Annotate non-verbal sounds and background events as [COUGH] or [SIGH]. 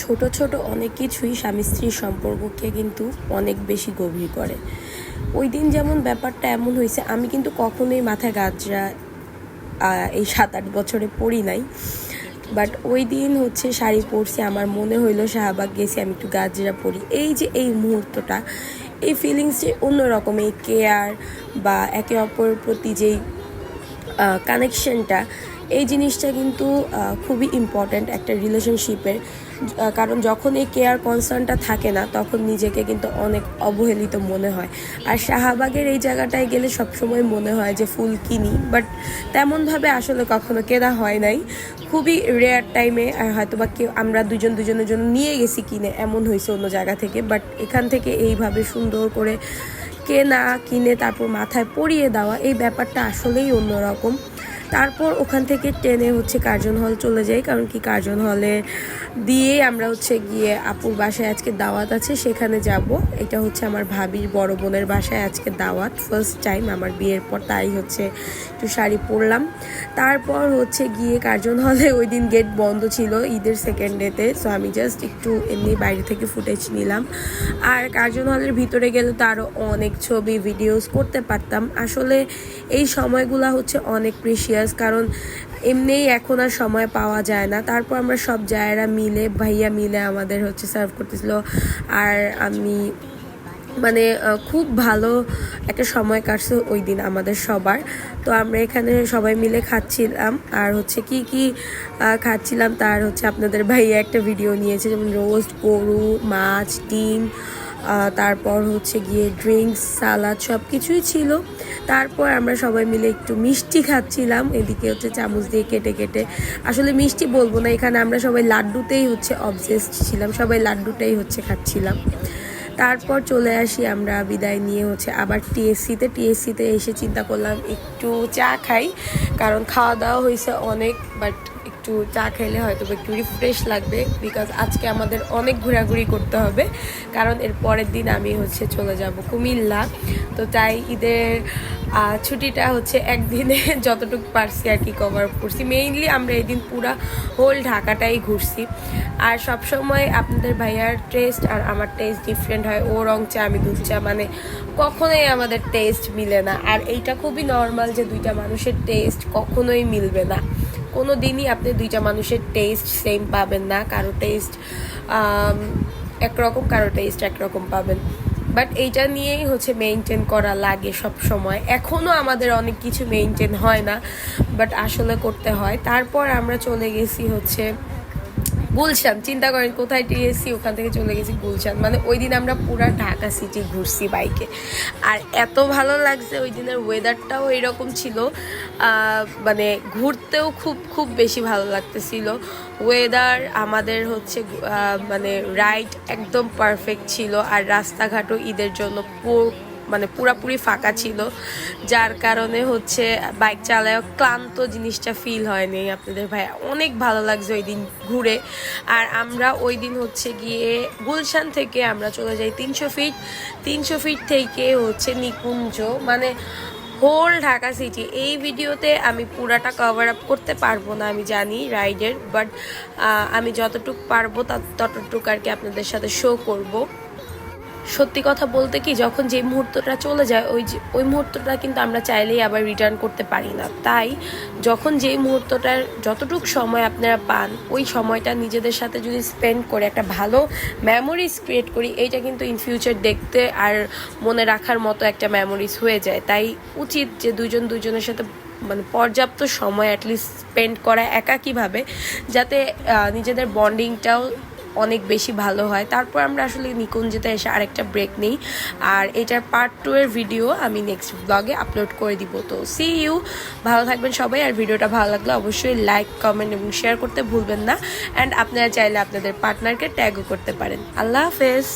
ছোট ছোট অনেক কিছুই স্বামী স্ত্রীর সম্পর্ককে কিন্তু অনেক বেশি গভীর করে। ওই দিন যেমন ব্যাপারটা এমন হয়েছে, আমি কিন্তু কখনোই মাথায় গাজরা এই সাত আট বছরে পড়ি নাই। বাট ওই দিন হচ্ছে শাড়ি পরছি, আমার মনে হইল শাহবাগ গেছি, আমি একটু গাজরা পরি। এই যে এই মুহূর্তটা, এই ফিলিংস যে অন্যরকম, এই কেয়ার বা একে অপরের প্রতি যেই কানেকশনটা এই জিনিসটা কিন্তু খুবই ইম্পর্ট্যান্ট একটা রিলেশনশিপের কারণ যখন এই কেয়ার কনসার্নটা থাকে না, তখন নিজেকে কিন্তু অনেক অবহেলিত মনে হয়। আর শাহবাগের এই জায়গাটায় গেলে সবসময় মনে হয় যে ফুল কিনি বাট তেমনভাবে আসলে কখনো কেনা হয় নাই। খুবই রেয়ার টাইমে হয়তো বা কেউ, আমরা দুজন দুজনের জন্য নিয়ে গেছি কিনে, এমন হয়েছে অন্য জায়গা থেকে বাট এখান থেকে এইভাবে সুন্দর করে কেনা, কিনে তারপর মাথায় পরিয়ে দেওয়া, এই ব্যাপারটা আসলেই অন্যরকম। তারপর ওখান থেকে ট্রেনে হচ্ছে কার্জন হল চলে যাই, কারণ কি কার্জন হলে দিয়ে আমরা হচ্ছে গিয়ে আপুর বাসায় আজকে দাওয়াত আছে, সেখানে যাব। এটা হচ্ছে আমার ভাবির বড় বোনের বাসায় আজকে দাওয়াত ফার্স্ট টাইম আমার বিয়ের পর তাই হচ্ছে একটু শাড়ি পরলাম। তারপর হচ্ছে গিয়ে কার্জন হলে [LAUGHS] ওই দিন গেট বন্ধ ছিল ঈদের সেকেন্ড ডেতে সো আমি জাস্ট একটু এমনি বাইরে থেকে ফুটেজ নিলাম। আর কার্জন হলের ভিতরে গেলে তো আরও অনেক ছবি ভিডিওস করতে পারতাম। আসলে এই সময়গুলো হচ্ছে অনেক প্রিশিয়াস কারণ এমনিই এখন আর সময় পাওয়া যায় না। তারপর আমরা সব জায়গারা মিলে, ভাইয়া মিলে আমাদের হচ্ছে সার্ভ করতেছিল। আর আমি মানে খুব ভালো একটা সময় কাটছে ওই দিন আমাদের সবার। তো আমরা এখানে সবাই মিলে খাচ্ছিলাম। আর হচ্ছে কি কি খাচ্ছিলাম তার হচ্ছে আপনাদের ভাইয়া একটা ভিডিও নিয়েছে, যেমন রোস্ট গরু, মাছ, ডিম তারপর হচ্ছে গিয়ে ড্রিঙ্কস, সালাদ সব কিছুই ছিল। তারপর আমরা সবাই মিলে একটু মিষ্টি খাচ্ছিলাম। এদিকে হচ্ছে চামচ দিয়ে কেটে কেটে। আসলে মিষ্টি বলব না, এখানে আমরা সবাই লাড্ডুতেই হচ্ছে অবজেস্ট ছিলাম। সবাই লাড্ডুটাই হচ্ছে খাচ্ছিলাম। তারপর চলে আসি আমরা বিদায় নিয়ে হচ্ছে আবার টিএসসিতে। টিএসসিতে এসে চিন্তা করলাম একটু চা খাই, কারণ খাওয়া দাওয়া হয়েছে অনেক বাট একটু চা খেলে হয়তো একটু রিফ্রেশ লাগবে বিকজ আজকে আমাদের অনেক ঘোরাঘুরি করতে হবে, কারণ এর পরের দিন আমি হচ্ছে চলে যাব কুমিল্লা। তো তাই ঈদের ছুটিটা হচ্ছে একদিনে [LAUGHS] যতটুকু পারছি আর কি কভার করছি। মেইনলি আমরা এই দিন পুরা হোল ঢাকাটাই ঘুরছি। আর সবসময় আপনাদের ভাইয়ার টেস্ট আর আমার টেস্ট ডিফারেন্ট হয়। ও রং চা, আমি দুধ চা মানে কখনোই আমাদের টেস্ট মিলে না। আর এইটা খুবই নর্মাল যে দুইটা মানুষের টেস্ট কখনোই মিলবে না। কোনো দিনই আপনি দুইটা মানুষের টেস্ট সেম পাবেন না। কারও টেস্ট একরকম, কারও টেস্ট একরকম পাবেন। বাট এইটা নিয়েই হচ্ছে মেনটেন করা লাগে সব সময় এখনও আমাদের অনেক কিছু মেনটেন হয় না বাট আসলে করতে হয়। তারপর আমরা চলে গেছি হচ্ছে গুলশান, চিন্তা করেন কোথায় টিএসসি, ওখান থেকে চলে গেছি গুলশান। মানে ওই দিন আমরা পুরা ঢাকা সিটি ঘুরছি বাইকে। আর এত ভালো লাগছে ওই দিনের ওয়েদারটাও এরকম ছিল। মানে ঘুরতেও খুব খুব বেশি ভালো লাগতেছিল। ওয়েদার আমাদের হচ্ছে মানে রাইড একদম পারফেক্ট ছিল। আর রাস্তাঘাটও ঈদের জন্য মানে পুরাপুরি ফাঁকা ছিল। যার কারণে হচ্ছে বাইক চালায় ক্লান্ত জিনিসটা ফিল হয়নি আপনাদের ভাই অনেক ভালো লাগছে ওই দিন ঘুরে। আর আমরা ওই দিন হচ্ছে গিয়ে গুলশান থেকে আমরা চলে যাই তিনশো ফিট তিনশো ফিট থেকে হচ্ছে নিকুঞ্জ। মানে হোল ঢাকা সিটি এই ভিডিওতে আমি পুরাটা কভার আপ করতে পারব না, আমি জানি রাইডের বাট আমি যতটুকু পারব ততটুকু আর কি আপনাদের সাথে শো করব। সত্যি কথা বলতে কি, যখন যে মুহূর্তটা চলে যায়, ওই যে, ওই মুহূর্তটা কিন্তু আমরা চাইলেই আবার রিটার্ন করতে পারি না। তাই যখন যেই মুহূর্তটার যতটুক সময় আপনারা পান, ওই সময়টা নিজেদের সাথে যদি স্পেন্ড করে একটা ভালো মেমোরিজ ক্রিয়েট করি, এইটা কিন্তু ইন ফিউচার দেখতে আর মনে রাখার মতো একটা মেমোরিজ হয়ে যায়। তাই উচিত যে দুজন দুজনের সাথে মানে পর্যাপ্ত সময় অ্যাটলিস্ট স্পেন্ড করা একাকীভাবে, যাতে নিজেদের বন্ডিংটাও অনেক বেশি ভালো হয়। তারপর আমরা আসলে নিকুঞ্জিতে এসে আরেকটা ব্রেক নিই। আর এটার পার্ট টু এর ভিডিও আমি নেক্সট ব্লগে আপলোড করে দিব। তো সি ইউ ভালো থাকবেন সবাই। আর ভিডিওটা ভালো লাগলে অবশ্যই লাইক কমেন্ট এবং শেয়ার করতে ভুলবেন না। অ্যান্ড আপনারা চাইলে আপনাদের পার্টনারকে ট্যাগও করতে পারেন। আল্লাহ হাফেজ।